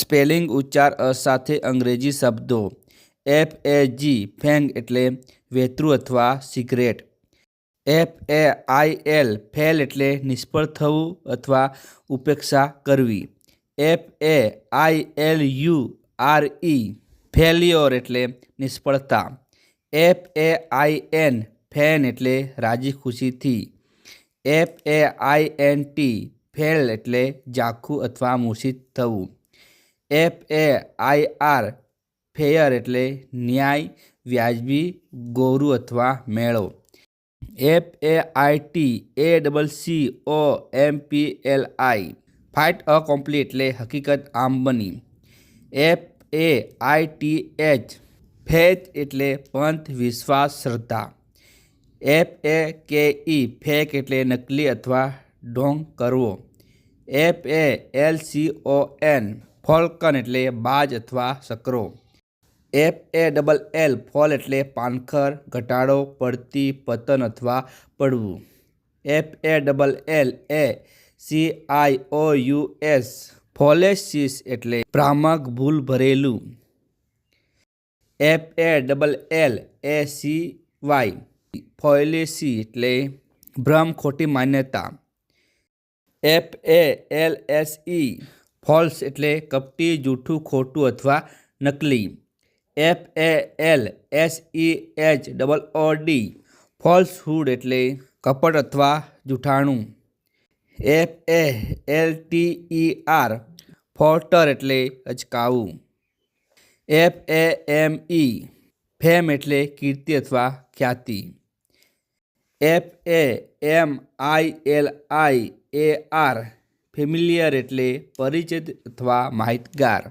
Spelling ઉચ્ચાર અ સાથે અંગ્રેજી શબ્દો. એફ એ જી ફેંગ એટલે વેતરું અથવા cigarette. F A I L fail એટલે નિષ્ફળ થવું અથવા ઉપેક્ષા કરવી. F A I L U R E failure એટલે નિષ્ફળતા. F A I N fain એટલે રાજી ખુશીથી. F A I N T ફેલ એટલે ઝાખું અથવા મૂષિત થવું. એફ એ આઈ આર ફેયર એટલે ન્યાય, વ્યાજબી, ગૌરવ અથવા મેળો. F A I T A double C O M P L I fait accompli એટલે હકીકત આમ બની. F A I T H faith એટલે પંથ, વિશ્વાસ, શ્રદ્ધા. એફ એ કે ઈ ફેક એટલે નકલી અથવા ઢોંગ કરવો. F A L C O N falcon એટલે બાજ અથવા સકરો. F A double L fall એટલે પાનખર, ઘટાડો, પડતી, પતન અથવા પડવું. F A double L A C I O U S fallacious એટલે ભ્રામક, ભૂલ ભરેલું. F A double L A C Y fallacy એટલે ભ્રમ ખોટી માન્યતા. F A L S E false એટલે કપટી, જૂઠું, ખોટું અથવા નકલી. F A L S E H double O D falsehood એટલે કપટ અથવા જૂઠાણું. F A L T E R falter એટલે અચકાવું. F A M E fame એટલે કીર્તિ અથવા ખ્યાતિ. F A M I L I A R familiar એટલે પરિચિત અથવા માહિતગાર.